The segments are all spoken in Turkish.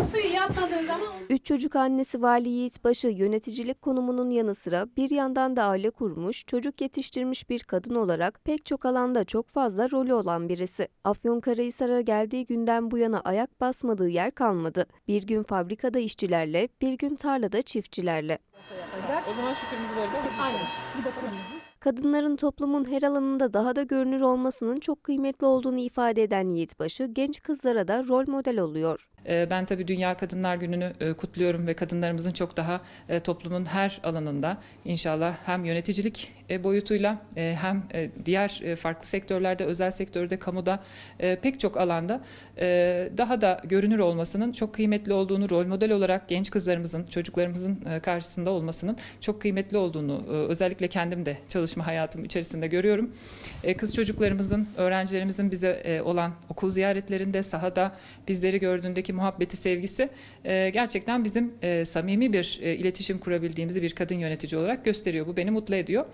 O suyu yapmadığın zaman Üç çocuk annesi Vali Yiğitbaşı yöneticilik konumunun yanı sıra bir yandan da aile kurmuş, çocuk yetiştirmiş bir kadın olarak pek çok alanda çok fazla rolü olan birisi. Afyonkarahisar'a geldiği günden bu yana ayak basmadığı yer kalmadı. Bir gün fabrikada işçilerle, bir gün tarlada çiftçilerle. O zaman şu kırmızıları da aynen. Bir de kırmızı. Kadınların toplumun her alanında daha da görünür olmasının çok kıymetli olduğunu ifade eden Yiğitbaşı, genç kızlara da rol model oluyor. Ee, Ben tabii Dünya Kadınlar Günü'nü e, kutluyorum ve kadınlarımızın çok daha e, toplumun her alanında inşallah hem yöneticilik e, boyutuyla hem diğer farklı sektörlerde, özel sektörde, kamuda pek çok alanda daha da görünür olmasının çok kıymetli olduğunu, rol model olarak genç kızlarımızın, çocuklarımızın karşısında olmasının çok kıymetli olduğunu özellikle kendim de çalışma hayatım içerisinde görüyorum. E, Kız çocuklarımızın, öğrencilerimizin bize e, olan okul ziyaretlerinde, sahada bizleri gördüğündeki muhabbeti, sevgisi e, gerçekten bizim samimi bir iletişim kurabildiğimizi bir kadın yönetici olarak gösteriyor. Bu beni mutlu ediyor.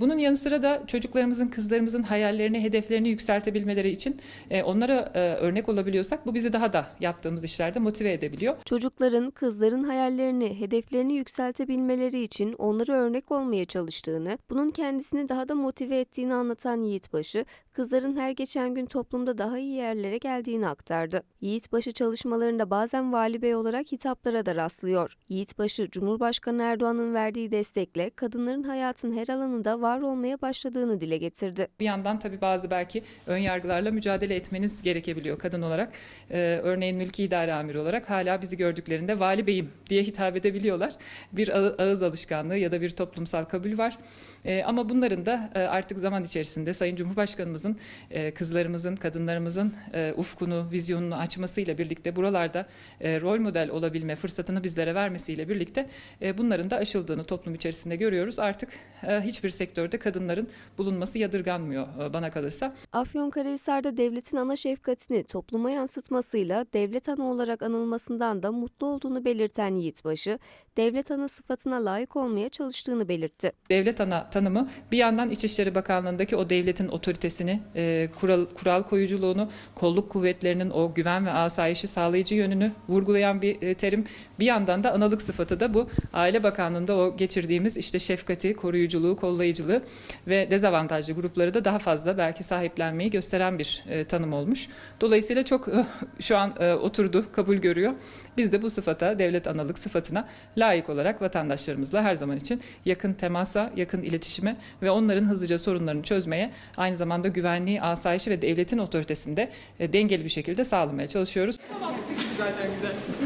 Bunun yanı sıra da çocuklarımızın, kızlarımızın hayallerini, hedeflerini yükseltebilmeleri için onlara örnek olabiliyorsak bu bizi daha da yaptığımız işlerde motive edebiliyor. Çocukların, kızların hayallerini, hedeflerini yükseltebilmeleri için onlara örnek olmaya çalıştığını, bunun kendisini daha da motive ettiğini anlatan Yiğitbaşı, kızların her geçen gün toplumda daha iyi yerlere geldiğini aktardı. Yiğitbaşı çalışmalarında bazen vali bey olarak hitaplara da rastlıyor. Yiğitbaşı, Cumhurbaşkanı Erdoğan'ın verdiği destekle kadınların hayatın her alanında var olmaya başladığını dile getirdi. Bir yandan tabii bazı belki ön yargılarla mücadele etmeniz gerekebiliyor kadın olarak. Ee, örneğin mülki idare amiri olarak hala bizi gördüklerinde vali beyim diye hitap edebiliyorlar. Bir ağı- ağız alışkanlığı ya da bir toplumsal kabul var. Ee, ama bunların da e, artık zaman içerisinde Sayın Cumhurbaşkanımızın, e, kızlarımızın, kadınlarımızın e, ufkunu, vizyonunu açmasıyla birlikte buralarda e, rol model olabilme fırsatını bizlere vermesiyle birlikte e, bunların da aşıldığını toplum içerisinde görüyoruz. Artık e, hiçbir sektörde kadınların bulunması yadırganmıyor e, bana kalırsa. Afyonkarahisar'da devletin ana şefkatini topluma yansıtmasıyla devlet ana olarak anılmasından da mutlu olduğunu belirten Yiğitbaşı, devlet ana sıfatına layık olmaya çalıştığını belirtti. Devlet ana tanımı bir yandan İçişleri Bakanlığı'ndaki o devletin otoritesini, e, kural, kural koyuculuğunu, kolluk kuvvetlerinin o güven ve asayişi sağlayıcı yönünü vurgulayan bir e, terim. Bir yandan da analık sıfatı da bu Aile Bakanlığı'nda o geçirdiğimiz işte şefkati, koruyuculuğu, kollayıcılığı ve dezavantajlı grupları da daha fazla belki sahiplenmeyi gösteren bir e, tanım olmuş. Dolayısıyla çok e, şu an e, oturdu, kabul görüyor. Biz de bu sıfata, devlet analık sıfatına layık olarak vatandaşlarımızla her zaman için yakın temasa, yakın iletişime ve onların hızlıca sorunlarını çözmeye, aynı zamanda güvenliği, asayişi ve devletin otoritesinde e, dengeli bir şekilde sağlamaya çalışıyoruz.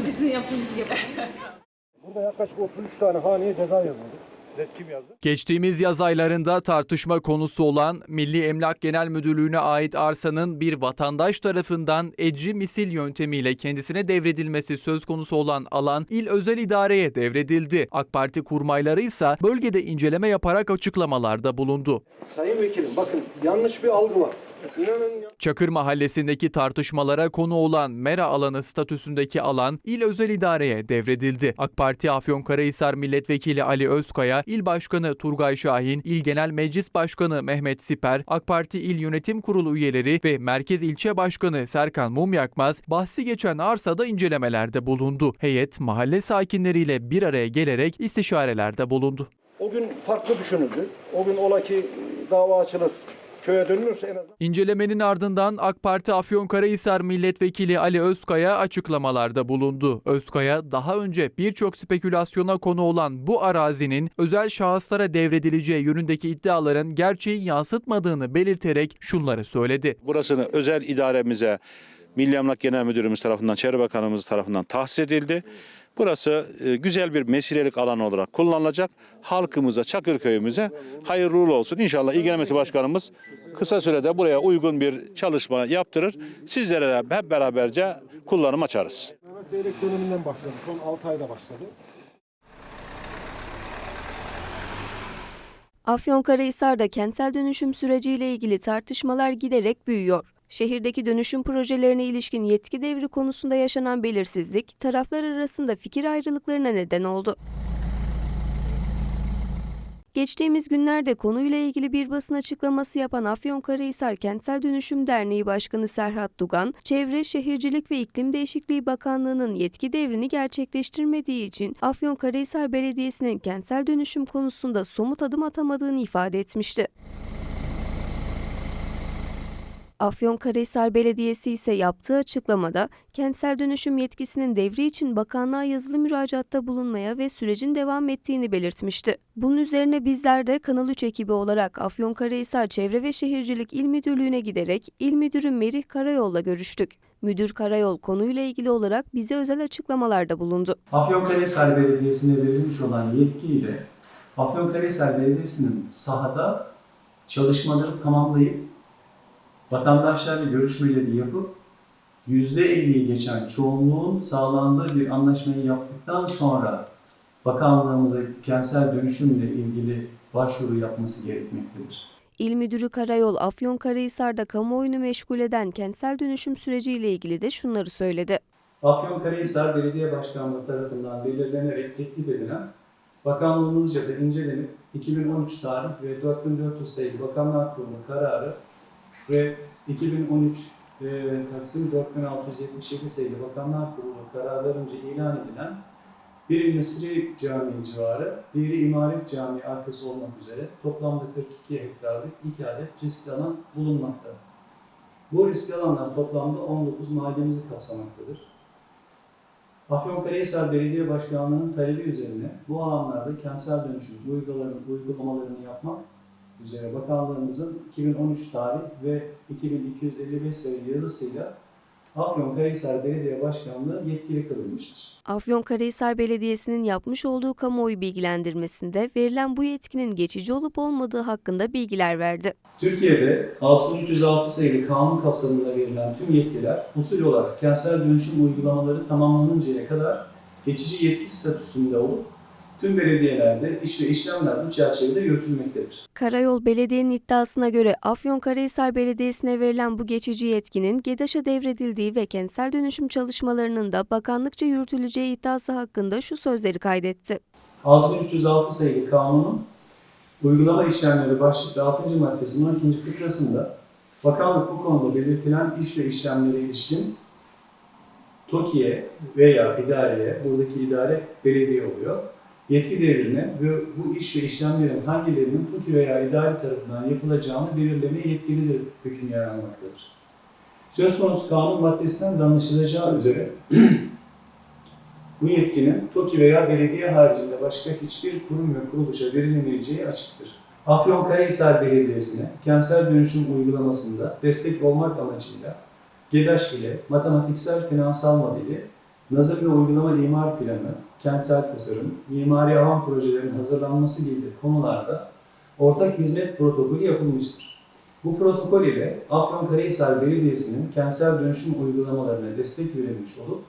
Bizim yaptığımız gibi. Burada yaklaşık 33 tane haneye ceza yazıldı. Kim yazdı? Geçtiğimiz yaz aylarında tartışma konusu olan Milli Emlak Genel Müdürlüğü'ne ait arsanın bir vatandaş tarafından ecri misil yöntemiyle kendisine devredilmesi söz konusu olan alan il özel idareye devredildi. AK Parti kurmayları ise bölgede inceleme yaparak açıklamalarda bulundu. Sayın Vekilim bakın yanlış bir algı var. Çakır Mahallesi'ndeki tartışmalara konu olan Mera alanı statüsündeki alan il özel idareye devredildi. AK Parti Afyonkarahisar Milletvekili Ali Özkaya, İl Başkanı Turgay Şahin, İl Genel Meclis Başkanı Mehmet Siper, AK Parti İl Yönetim Kurulu üyeleri ve Merkez İlçe Başkanı Serkan Mumyakmaz bahsi geçen arsada incelemelerde bulundu. Heyet mahalle sakinleriyle bir araya gelerek istişarelerde bulundu. O gün farklı düşünüldü. O gün ola ki dava açılır, köye dönülürse en azından İncelemenin ardından AK Parti Afyonkarahisar Milletvekili Ali Özkaya açıklamalarda bulundu. Özkaya daha önce birçok spekülasyona konu olan bu arazinin özel şahıslara devredileceği yönündeki iddiaların gerçeği yansıtmadığını belirterek şunları söyledi. Burasını özel idaremize Milli Emlak Genel Müdürümüz tarafından, Çevre Bakanımız tarafından tahsis edildi. Burası e, güzel bir mesilelik alan olarak kullanılacak. Halkımıza, Çakırköy'ümüze hayırlı uğurlu olsun. İnşallah İlgilenmesi Başkanımız kısa sürede buraya uygun bir çalışma yaptırır. Sizlere de hep beraberce kullanım açarız. Zeyrek döneminden başladı. Son 6 ayda başladı. Afyonkarahisar'da kentsel dönüşüm süreciyle ilgili tartışmalar giderek büyüyor. Şehirdeki dönüşüm projelerine ilişkin yetki devri konusunda yaşanan belirsizlik taraflar arasında fikir ayrılıklarına neden oldu. Geçtiğimiz günlerde konuyla ilgili bir basın açıklaması yapan Afyonkarahisar Kentsel Dönüşüm Derneği Başkanı Serhat Dugan, Çevre, Şehircilik ve İklim Değişikliği Bakanlığı'nın yetki devrini gerçekleştirmediği için Afyonkarahisar Belediyesi'nin kentsel dönüşüm konusunda somut adım atamadığını ifade etmişti. Afyonkarahisar Belediyesi ise yaptığı açıklamada kentsel dönüşüm yetkisinin devri için bakanlığa yazılı müracaatta bulunmaya ve sürecin devam ettiğini belirtmişti. Bunun üzerine bizler de Kanal 3 ekibi olarak Afyonkarahisar Çevre ve Şehircilik İl Müdürlüğü'ne giderek İl Müdürü Merih Karayol'la görüştük. Müdür Karayol konuyla ilgili olarak bize özel açıklamalarda bulundu. Afyonkarahisar Belediyesi'ne verilmiş olan yetkiyle Afyonkarahisar Belediyesi'nin sahada çalışmaları tamamlayıp vatandaşlarla görüşmeleri yapıp %50'yi geçen çoğunluğun sağlandığı bir anlaşmayı yaptıktan sonra bakanlığımıza kentsel dönüşümle ilgili başvuru yapması gerekmektedir. İl Müdürü Karayol, Afyonkarahisar'da kamuoyunu meşgul eden kentsel dönüşüm süreciyle ilgili de şunları söyledi. Afyonkarahisar Belediye Başkanlığı tarafından belirlenerek teklif edilen bakanlığımızca da incelenip 2013 tarih ve 4400 sayılı Bakanlar Kurulu kararı ve 2013 e, Taksim 4677 sayılı Bakanlar Kurulu kararlarınca ilan edilen biri Mısri Camii civarı, diğeri İmaret Camii arkası olmak üzere toplamda 42 hektarlık iki adet riskli alan bulunmakta. Bu riskli alanlar toplamda 19 mahallemizi kapsamaktadır. Afyonkarahisar Belediye Başkanlığı'nın talebi üzerine bu alanlarda kentsel dönüşüm uygulamalarını yapmak üzere bakanlığımızın 2013 tarih ve 2255 sayılı yazısıyla Afyonkarahisar Belediye Başkanlığı yetkili kılınmıştır. Afyonkarahisar Belediyesi'nin yapmış olduğu kamuoyu bilgilendirmesinde verilen bu yetkinin geçici olup olmadığı hakkında bilgiler verdi. Türkiye'de 6306 sayılı kanun kapsamında verilen tüm yetkiler usul olarak kentsel dönüşüm uygulamaları tamamlanıncaya kadar geçici yetki statüsünde olup tüm belediyelerde iş ve işlemler bu çerçevede yürütülmektedir. Karayol Belediye'nin iddiasına göre Afyonkarahisar Belediyesi'ne verilen bu geçici yetkinin GEDAŞ'a devredildiği ve kentsel dönüşüm çalışmalarının da bakanlıkça yürütüleceği iddiası hakkında şu sözleri kaydetti. 6306 sayılı kanunun uygulama işlemleri başlıklı 6. maddesinin 12. fıkrasında bakanlık bu konuda belirtilen iş ve işlemlere ilişkin TOKİ'ye veya idareye, buradaki idare belediye oluyor, yetki devrine ve bu iş ve işlemlerin hangilerinin TOKİ veya idare tarafından yapılacağını belirlemeye yetkilidir hüküm yer almaktadır. Söz konusu kanun maddesinden de anlaşılacağı üzere bu yetkinin TOKİ veya belediye haricinde başka hiçbir kurum ve kuruluşa verilmeyeceği açıktır. Afyonkarahisar Belediyesi'ne kentsel dönüşüm uygulamasında destek olmak amacıyla GEDAŞ ile matematiksel finansal modeli, nazım ve uygulama imar planı, kentsel tasarım, mimari alan projelerinin hazırlanması gibi konularda ortak hizmet protokolü yapılmıştır. Bu protokol ile Afyonkarahisar Belediyesi'nin kentsel dönüşüm uygulamalarına destek verilmiş olup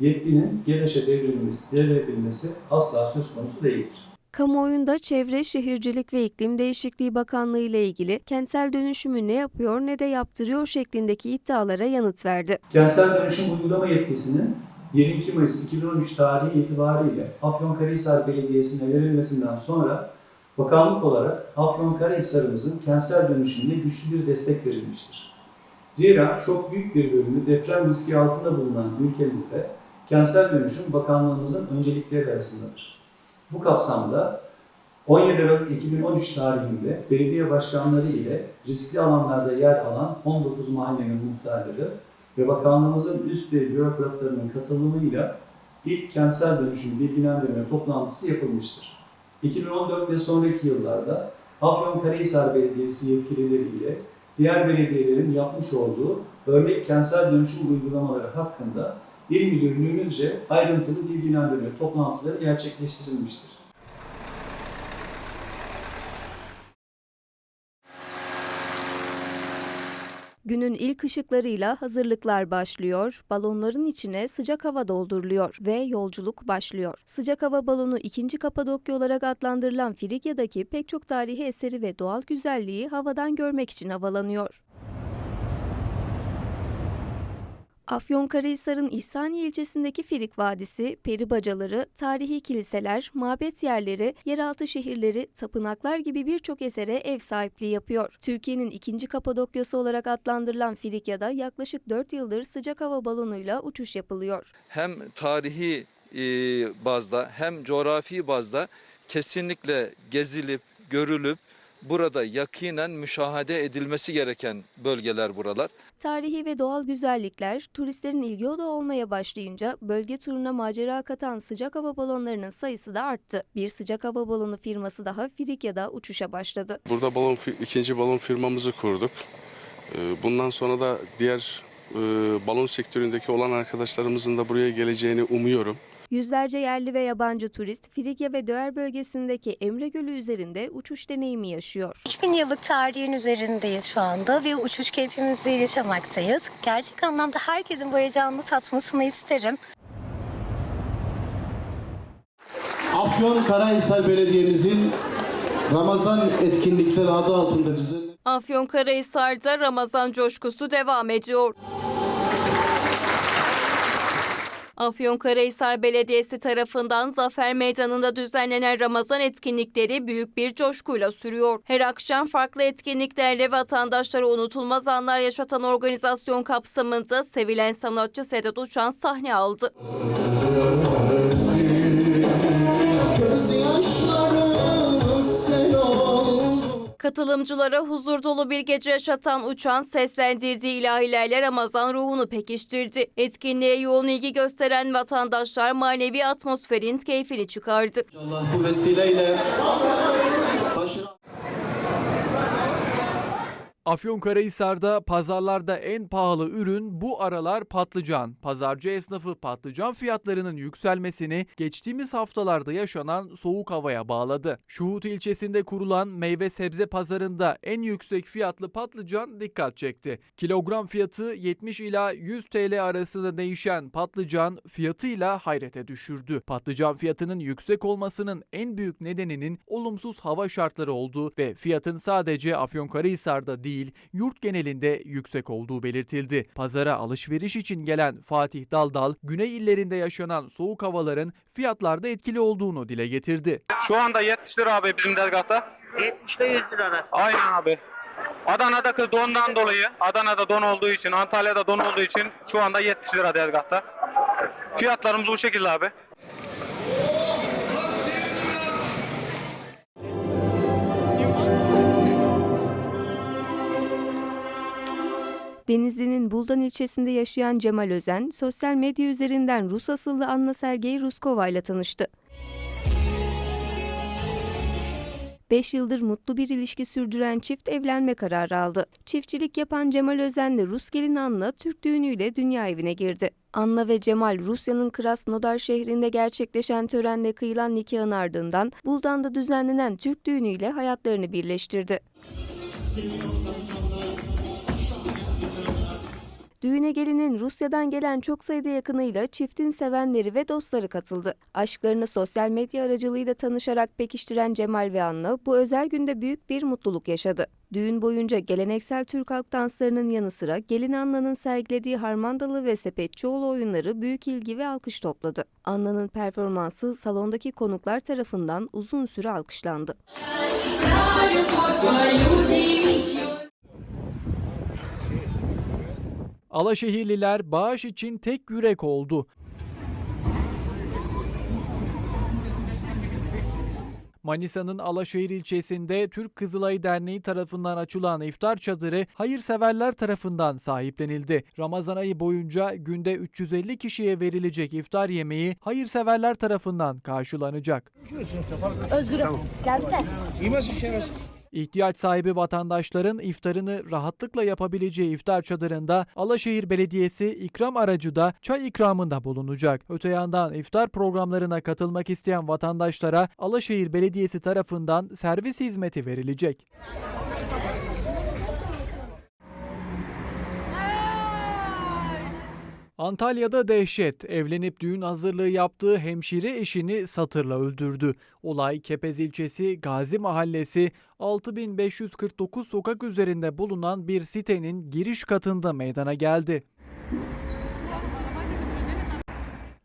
yetkinin GEDAŞ'a devredilmesi, devredilmesi asla söz konusu değildir. Kamuoyunda Çevre, Şehircilik ve İklim Değişikliği Bakanlığı ile ilgili kentsel dönüşümü ne yapıyor ne de yaptırıyor şeklindeki iddialara yanıt verdi. Kentsel dönüşüm uygulama yetkisinin 22 Mayıs 2013 tarihi itibariyle Afyonkarahisar Belediyesi'ne verilmesinden sonra bakanlık olarak Afyonkarahisar'ımızın kentsel dönüşümüne güçlü bir destek verilmiştir. Zira çok büyük bir bölümü deprem riski altında bulunan ülkemizde kentsel dönüşüm bakanlığımızın öncelikleri arasındadır. Bu kapsamda 17 Aralık 2013 tarihinde belediye başkanları ile riskli alanlarda yer alan 19 mahallenin muhtarları ve bakanlığımızın üst ve bürokratlarının katılımıyla ilk kentsel dönüşüm bilgilendirme toplantısı yapılmıştır. 2014 ve sonraki yıllarda Afyonkarahisar Belediyesi yetkilileri ile diğer belediyelerin yapmış olduğu örnek kentsel dönüşüm uygulamaları hakkında İl Müdürlüğümüzce ayrıntılı bilgilendirme toplantıları gerçekleştirilmiştir. Günün ilk ışıklarıyla hazırlıklar başlıyor, balonların içine sıcak hava dolduruluyor ve yolculuk başlıyor. Sıcak hava balonu 2. Kapadokya olarak adlandırılan Frigya'daki pek çok tarihi eseri ve doğal güzelliği havadan görmek için havalanıyor. Afyonkarahisar'ın İhsaniye ilçesindeki Firik Vadisi, peri bacaları, tarihi kiliseler, mabet yerleri, yeraltı şehirleri, tapınaklar gibi birçok esere ev sahipliği yapıyor. Türkiye'nin ikinci Kapadokya'sı olarak adlandırılan Frikya'da yaklaşık 4 yıldır sıcak hava balonuyla uçuş yapılıyor. hem tarihi e, bazda hem coğrafi bazda kesinlikle gezilip görülüp burada yakinen müşahede edilmesi gereken bölgeler buralar. Tarihi ve doğal güzellikler turistlerin ilgi odağı olmaya başlayınca bölge turuna macera katan sıcak hava balonlarının sayısı da arttı. Bir sıcak hava balonu firması daha Frikya'da uçuşa başladı. Burada balon ikinci balon firmamızı kurduk. Ee, Bundan sonra da diğer e, balon sektöründeki olan arkadaşlarımızın da buraya geleceğini umuyorum. Yüzlerce yerli ve yabancı turist Frikya ve Döğer bölgesindeki Emre Gölü üzerinde uçuş deneyimi yaşıyor. 3000 yıllık tarihin üzerindeyiz şu anda ve uçuş keyfimizi yaşamaktayız. Gerçek anlamda herkesin bu heyecanını tatmasını isterim. Afyon Karahisar Belediye'mizin Ramazan etkinlikleri adı altında düzenlenen Afyonkarahisar'da Ramazan coşkusu devam ediyor. Afyonkarahisar Belediyesi tarafından Zafer Meydanı'nda düzenlenen Ramazan etkinlikleri büyük bir coşkuyla sürüyor. Her akşam farklı etkinliklerle vatandaşlara unutulmaz anlar yaşatan organizasyon kapsamında sevilen sanatçı Sedat Uçan sahne aldı. Katılımcılara huzur dolu bir gece yaşatan Uçan seslendirdiği ilahilerle Ramazan ruhunu pekiştirdi. Etkinliğe yoğun ilgi gösteren vatandaşlar manevi atmosferin keyfini çıkardı. Allah bu vesileyle başına Afyonkarahisar'da pazarlarda en pahalı ürün bu aralar patlıcan. Pazarcı esnafı patlıcan fiyatlarının yükselmesini geçtiğimiz haftalarda yaşanan soğuk havaya bağladı. Şuhut ilçesinde kurulan meyve sebze pazarında en yüksek fiyatlı patlıcan dikkat çekti. Kilogram fiyatı 70 ila 100 TL arasında değişen patlıcan fiyatıyla hayrete düşürdü. Patlıcan fiyatının yüksek olmasının en büyük nedeninin olumsuz hava şartları olduğu ve fiyatın sadece Afyonkarahisar'da değil yurt genelinde yüksek olduğu belirtildi. Pazara alışveriş için gelen Fatih Daldal, güney illerinde yaşanan soğuk havaların fiyatlarda etkili olduğunu dile getirdi. Şu anda 70 lira abi bizim tezgahta. 70 ile 100 lira arası. Aynen abi. Adana'daki dondan dolayı, Adana'da don olduğu için, Antalya'da don olduğu için şu anda 70 lira tezgahta. Fiyatlarımız bu şekilde abi. Denizli'nin Buldan ilçesinde yaşayan Cemal Özen, sosyal medya üzerinden Rus asıllı Anna Sergey Ruskova ile tanıştı. 5 yıldır mutlu bir ilişki sürdüren çift evlenme kararı aldı. Çiftçilik yapan Cemal Özen'le Rus gelin Anna Türk düğünüyle dünya evine girdi. Anna ve Cemal Rusya'nın Krasnodar şehrinde gerçekleşen törenle kıyılan nikahın ardından Buldan'da düzenlenen Türk düğünüyle hayatlarını birleştirdi. Düğüne gelinin Rusya'dan gelen çok sayıda yakınıyla çiftin sevenleri ve dostları katıldı. Aşklarını sosyal medya aracılığıyla tanışarak pekiştiren Cemal ve Anna bu özel günde büyük bir mutluluk yaşadı. Düğün boyunca geleneksel Türk halk danslarının yanı sıra gelin Anna'nın sergilediği harmandalı ve sepetçioğlu oyunları büyük ilgi ve alkış topladı. Anna'nın performansı salondaki konuklar tarafından uzun süre alkışlandı. Alaşehirliler bağış için tek yürek oldu. Manisa'nın Alaşehir ilçesinde Türk Kızılayı Derneği tarafından açılan iftar çadırı hayırseverler tarafından sahiplenildi. Ramazan ayı boyunca günde 350 kişiye verilecek iftar yemeği hayırseverler tarafından karşılanacak. Özgür'üm geldi de. İhtiyaç sahibi vatandaşların iftarını rahatlıkla yapabileceği iftar çadırında Alaşehir Belediyesi ikram aracı da çay ikramında bulunacak. Öte yandan iftar programlarına katılmak isteyen vatandaşlara Alaşehir Belediyesi tarafından servis hizmeti verilecek. Antalya'da dehşet. Evlenip düğün hazırlığı yaptığı hemşire eşini satırla öldürdü. Olay Kepez ilçesi Gazi Mahallesi 6549 sokak üzerinde bulunan bir sitenin giriş katında meydana geldi.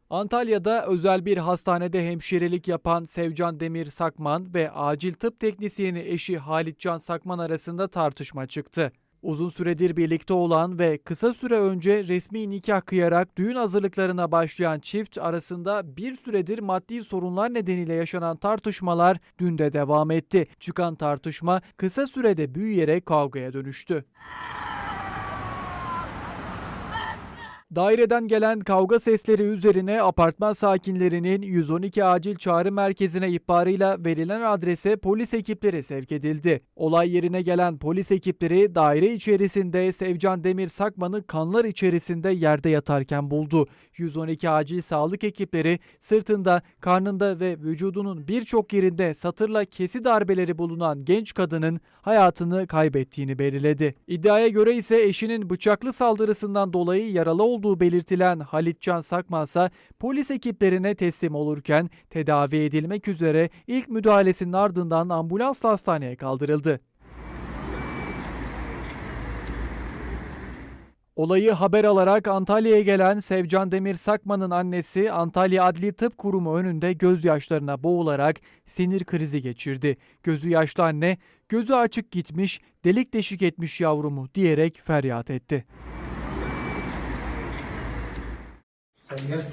Antalya'da özel bir hastanede hemşirelik yapan Sevcan Demir Sakman ve acil tıp teknisyeni eşi Halitcan Sakman arasında tartışma çıktı. Uzun süredir birlikte olan ve kısa süre önce resmi nikah kıyarak düğün hazırlıklarına başlayan çift arasında bir süredir maddi sorunlar nedeniyle yaşanan tartışmalar dün de devam etti. Çıkan tartışma kısa sürede büyüyerek kavgaya dönüştü. Daireden gelen kavga sesleri üzerine apartman sakinlerinin 112 acil çağrı merkezine ihbarıyla verilen adrese polis ekipleri sevk edildi. Olay yerine gelen polis ekipleri daire içerisinde Sevcan Demir Sakman'ı kanlar içerisinde yerde yatarken buldu. 112 acil sağlık ekipleri sırtında, karnında ve vücudunun birçok yerinde satırla kesi darbeleri bulunan genç kadının hayatını kaybettiğini belirledi. İddiaya göre ise eşinin bıçaklı saldırısından dolayı yaralı olduğu belirtilen Halitcan Sakman ise polis ekiplerine teslim olurken tedavi edilmek üzere ilk müdahalesinin ardından ambulansla hastaneye kaldırıldı. Olayı haber alarak Antalya'ya gelen Sevcan Demir Sakman'ın annesi Antalya Adli Tıp Kurumu önünde gözyaşlarına boğularak sinir krizi geçirdi. Gözü yaşlı anne, gözü açık gitmiş, delik deşik etmiş yavrumu diyerek feryat etti. Tadi kan,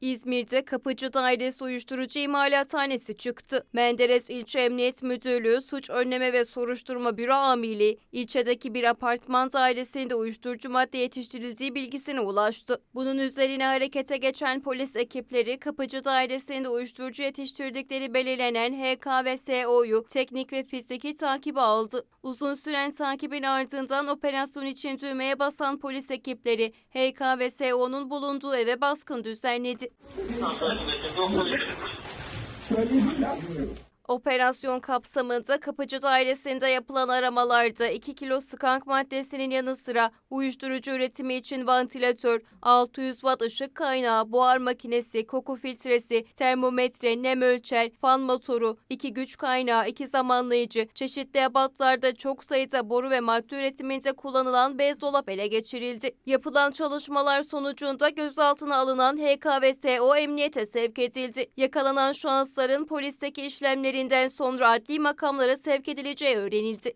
İzmir'de Kapıcı Dairesi Uyuşturucu İmalathanesi çıktı. Menderes İlçe Emniyet Müdürlüğü Suç Önleme ve Soruşturma Büro Amiri ilçedeki bir apartman dairesinde uyuşturucu madde yetiştirildiği bilgisine ulaştı. Bunun üzerine harekete geçen polis ekipleri Kapıcı Dairesi'nde uyuşturucu yetiştirdikleri belirlenen HK ve SO'yu teknik ve fiziki takibe aldı. Uzun süren takibin ardından operasyon için düğmeye basan polis ekipleri HK ve SO'nun bulunduğu eve baskın düzenledi. Salut, Operasyon kapsamında Kapıcı Dairesi'nde yapılan aramalarda 2 kilo skank maddesinin yanı sıra uyuşturucu üretimi için vantilatör, 600 watt ışık kaynağı, buhar makinesi, koku filtresi, termometre, nem ölçer, fan motoru, iki güç kaynağı, iki zamanlayıcı, çeşitli ebatlarda çok sayıda boru ve madde üretiminde kullanılan bez dolap ele geçirildi. Yapılan çalışmalar sonucunda gözaltına alınan HKVSO emniyete sevk edildi. Yakalanan şahısların polisteki işlemleri işlerinden sonra adli makamlara sevk edileceği öğrenildi.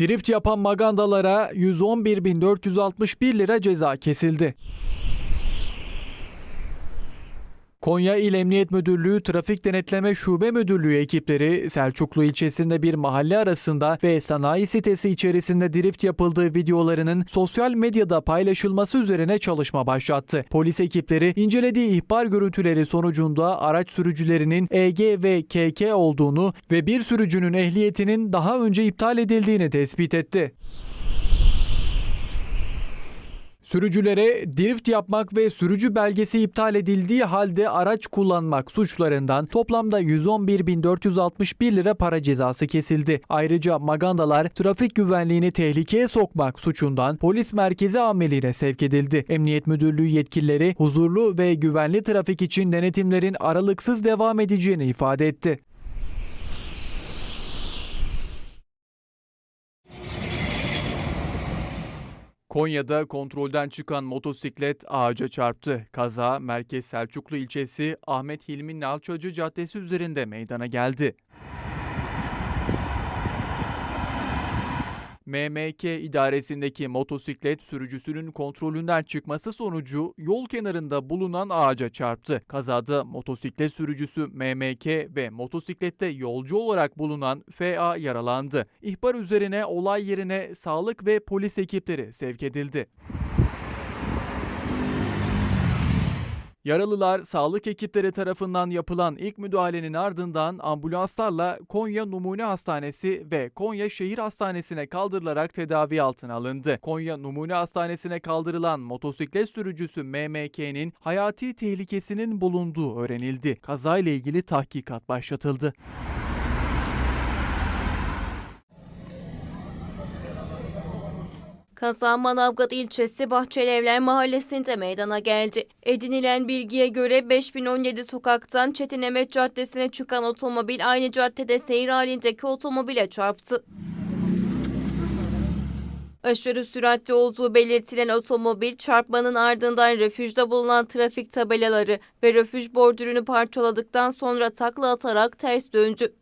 Drift yapan magandalara 111.461 lira ceza kesildi. Konya İl Emniyet Müdürlüğü Trafik Denetleme Şube Müdürlüğü ekipleri Selçuklu ilçesinde bir mahalle arasında ve sanayi sitesi içerisinde drift yapıldığı videolarının sosyal medyada paylaşılması üzerine çalışma başlattı. Polis ekipleri incelediği ihbar görüntüleri sonucunda araç sürücülerinin EG ve KK olduğunu ve bir sürücünün ehliyetinin daha önce iptal edildiğini tespit etti. Sürücülere drift yapmak ve sürücü belgesi iptal edildiği halde araç kullanmak suçlarından toplamda 111.461 lira para cezası kesildi. Ayrıca magandalar trafik güvenliğini tehlikeye sokmak suçundan polis merkezi amirliğine sevk edildi. Emniyet Müdürlüğü yetkilileri huzurlu ve güvenli trafik için denetimlerin aralıksız devam edeceğini ifade etti. Konya'da kontrolden çıkan motosiklet ağaca çarptı. Kaza Merkez Selçuklu ilçesi Ahmet Hilmi Nalçacı Caddesi üzerinde meydana geldi. MMK idaresindeki motosiklet sürücüsünün kontrolünden çıkması sonucu yol kenarında bulunan ağaca çarptı. Kazada motosiklet sürücüsü MMK ve motosiklette yolcu olarak bulunan FA yaralandı. İhbar üzerine olay yerine sağlık ve polis ekipleri sevk edildi. Yaralılar sağlık ekipleri tarafından yapılan ilk müdahalenin ardından ambulanslarla Konya Numune Hastanesi ve Konya Şehir Hastanesi'ne kaldırılarak tedavi altına alındı. Konya Numune Hastanesi'ne kaldırılan motosiklet sürücüsü MMK'nin hayati tehlikesinin bulunduğu öğrenildi. Kazayla ilgili tahkikat başlatıldı. Kaza Manavgat ilçesi Bahçelievler mahallesinde meydana geldi. Edinilen bilgiye göre 5017 sokaktan Çetin Emet Caddesi'ne çıkan otomobil aynı caddede seyir halindeki otomobile çarptı. Aşırı süratli olduğu belirtilen otomobil çarpmanın ardından refüjde bulunan trafik tabelaları ve refüj bordürünü parçaladıktan sonra takla atarak ters döndü.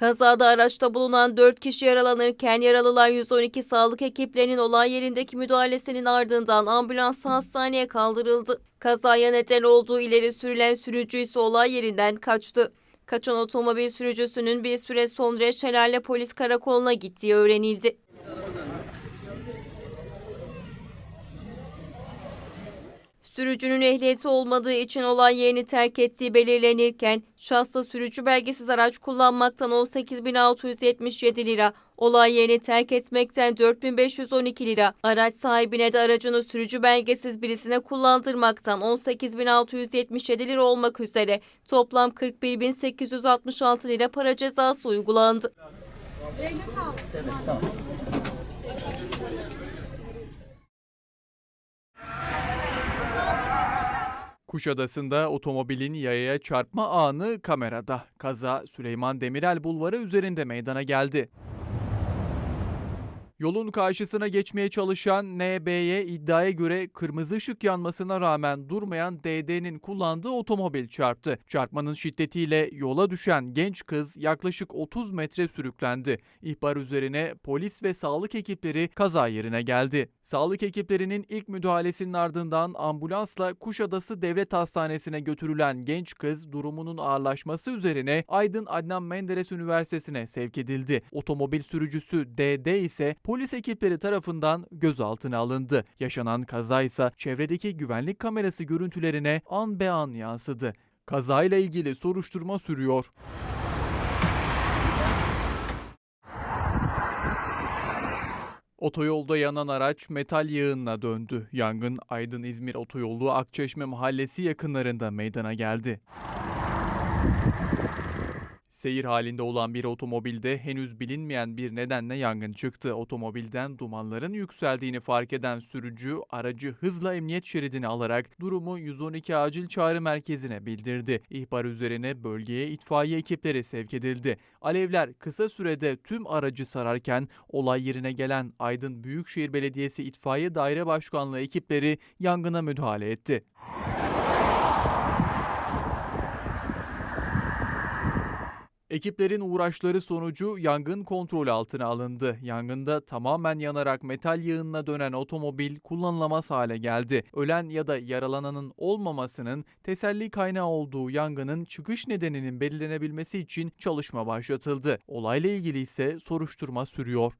Kazada araçta bulunan 4 kişi yaralanırken yaralılar 112 sağlık ekiplerinin olay yerindeki müdahalesinin ardından ambulansla hastaneye kaldırıldı. Kazaya neden olduğu ileri sürülen sürücü ise olay yerinden kaçtı. Kaçan otomobil sürücüsünün bir süre sonra Şelale Polis Karakolu'na gittiği öğrenildi. Sürücünün ehliyeti olmadığı için olay yerini terk ettiği belirlenirken şahsa sürücü belgesiz araç kullanmaktan 18.677 lira, olay yerini terk etmekten 4.512 lira, araç sahibine de aracını sürücü belgesiz birisine kullandırmaktan 18.677 lira olmak üzere toplam 41.866 lira para cezası uygulandı. Kuşadası'nda otomobilin yayaya çarpma anı kamerada. Kaza Süleyman Demirel Bulvarı üzerinde meydana geldi. Yolun karşısına geçmeye çalışan NB'ye iddiaya göre kırmızı ışık yanmasına rağmen durmayan DD'nin kullandığı otomobil çarptı. Çarpmanın şiddetiyle yola düşen genç kız yaklaşık 30 metre sürüklendi. İhbar üzerine polis ve sağlık ekipleri kaza yerine geldi. Sağlık ekiplerinin ilk müdahalesinin ardından ambulansla Kuşadası Devlet Hastanesi'ne götürülen genç kız durumunun ağırlaşması üzerine Aydın Adnan Menderes Üniversitesi'ne sevk edildi. Otomobil sürücüsü DD ise polis ekipleri tarafından gözaltına alındı. Yaşanan kaza ise çevredeki güvenlik kamerası görüntülerine an be an yansıdı. Kazayla ilgili soruşturma sürüyor. Otoyolda yanan araç metal yığınına döndü. Yangın Aydın İzmir Otoyolu Akçeşme Mahallesi yakınlarında meydana geldi. Seyir halinde olan bir otomobilde henüz bilinmeyen bir nedenle yangın çıktı. Otomobilden dumanların yükseldiğini fark eden sürücü aracı hızla emniyet şeridine alarak durumu 112 acil çağrı merkezine bildirdi. İhbar üzerine bölgeye itfaiye ekipleri sevk edildi. Alevler kısa sürede tüm aracı sararken olay yerine gelen Aydın Büyükşehir Belediyesi İtfaiye Daire Başkanlığı ekipleri yangına müdahale etti. Ekiplerin uğraşları sonucu yangın kontrol altına alındı. Yangında tamamen yanarak metal yığınına dönen otomobil kullanılamaz hale geldi. Ölen ya da yaralananın olmamasının teselli kaynağı olduğu yangının çıkış nedeninin belirlenebilmesi için çalışma başlatıldı. Olayla ilgili ise soruşturma sürüyor.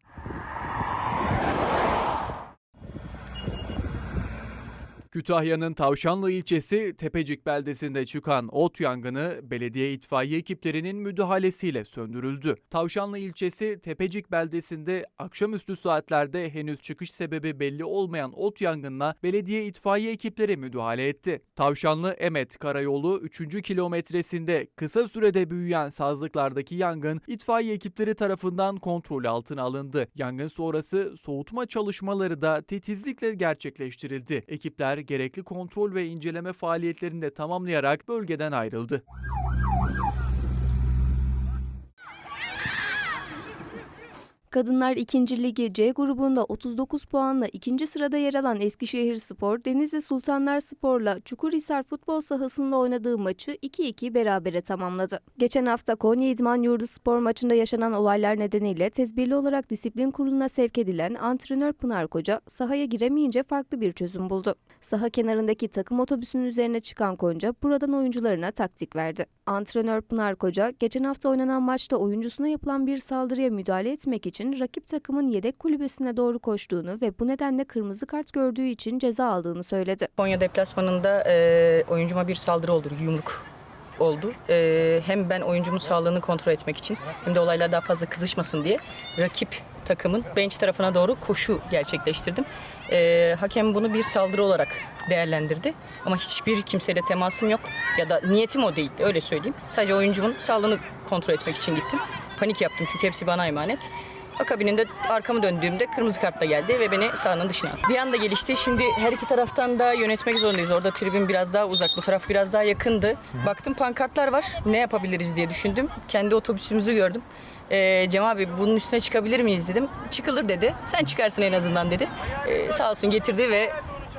Kütahya'nın Tavşanlı ilçesi Tepecik beldesinde çıkan ot yangını belediye itfaiye ekiplerinin müdahalesiyle söndürüldü. Tavşanlı ilçesi Tepecik beldesinde akşamüstü saatlerde henüz çıkış sebebi belli olmayan ot yangınına belediye itfaiye ekipleri müdahale etti. Tavşanlı Emet Karayolu 3. kilometresinde kısa sürede büyüyen sazlıklardaki yangın itfaiye ekipleri tarafından kontrol altına alındı. Yangın sonrası soğutma çalışmaları da titizlikle gerçekleştirildi. Ekipler gerekli kontrol ve inceleme faaliyetlerini de tamamlayarak bölgeden ayrıldı. Kadınlar 2. Ligi C grubunda 39 puanla ikinci sırada yer alan Eskişehir Spor, Denizli Sultanlar Spor'la Çukurhisar futbol sahasında oynadığı maçı 2-2 berabere tamamladı. Geçen hafta Konya İdman Yurdu Spor maçında yaşanan olaylar nedeniyle tedbirli olarak disiplin kuruluna sevk edilen antrenör Pınar Koca sahaya giremeyince farklı bir çözüm buldu. Saha kenarındaki takım otobüsünün üzerine çıkan Konca buradan oyuncularına taktik verdi. Antrenör Pınar Koca geçen hafta oynanan maçta oyuncusuna yapılan bir saldırıya müdahale etmek için rakip takımın yedek kulübesine doğru koştuğunu ve bu nedenle kırmızı kart gördüğü için ceza aldığını söyledi. Konya deplasmanında e, oyuncuma bir saldırı oldu, yumruk oldu. E, hem ben oyuncumun sağlığını kontrol etmek için hem de olaylar daha fazla kızışmasın diye rakip takımın bench tarafına doğru koşu gerçekleştirdim. E, hakem bunu bir saldırı olarak değerlendirdi. Ama hiçbir kimseyle temasım yok ya da niyetim o değil öyle söyleyeyim. Sadece oyuncumun sağlığını kontrol etmek için gittim. Panik yaptım çünkü hepsi bana emanet. Akabininde arkamı döndüğümde kırmızı kartla geldi ve beni sahanın dışına attı. Bir anda gelişti. Şimdi her iki taraftan da yönetmek zorundayız. Orada tribün biraz daha uzak, bu taraf biraz daha yakındı. Baktım pankartlar var. Ne yapabiliriz diye düşündüm. Kendi otobüsümüzü gördüm. Ee, Cem abi bunun üstüne çıkabilir miyiz dedim. Çıkılır dedi. Sen çıkarsın en azından dedi. Ee, sağ olsun getirdi ve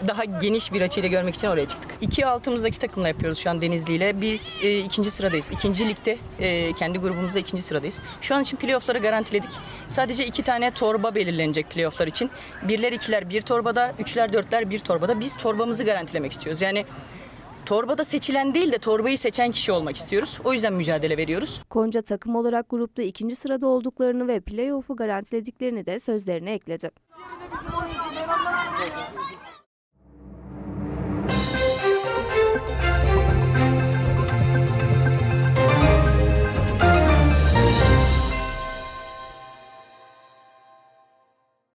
daha geniş bir açıyla görmek için oraya çıktık. İki altımızdaki takımla yapıyoruz şu an Denizli ile. Biz e, ikinci sıradayız. İkinci ligde e, kendi grubumuzda ikinci sıradayız. Şu an için playoffları garantiledik. Sadece iki tane torba belirlenecek playofflar için. Birler ikiler bir torbada, üçler dörtler bir torbada. Biz torbamızı garantilemek istiyoruz. Yani torbada seçilen değil de torbayı seçen kişi olmak istiyoruz. O yüzden mücadele veriyoruz. Konca takım olarak grupta ikinci sırada olduklarını ve playoff'u garantilediklerini de sözlerine ekledi.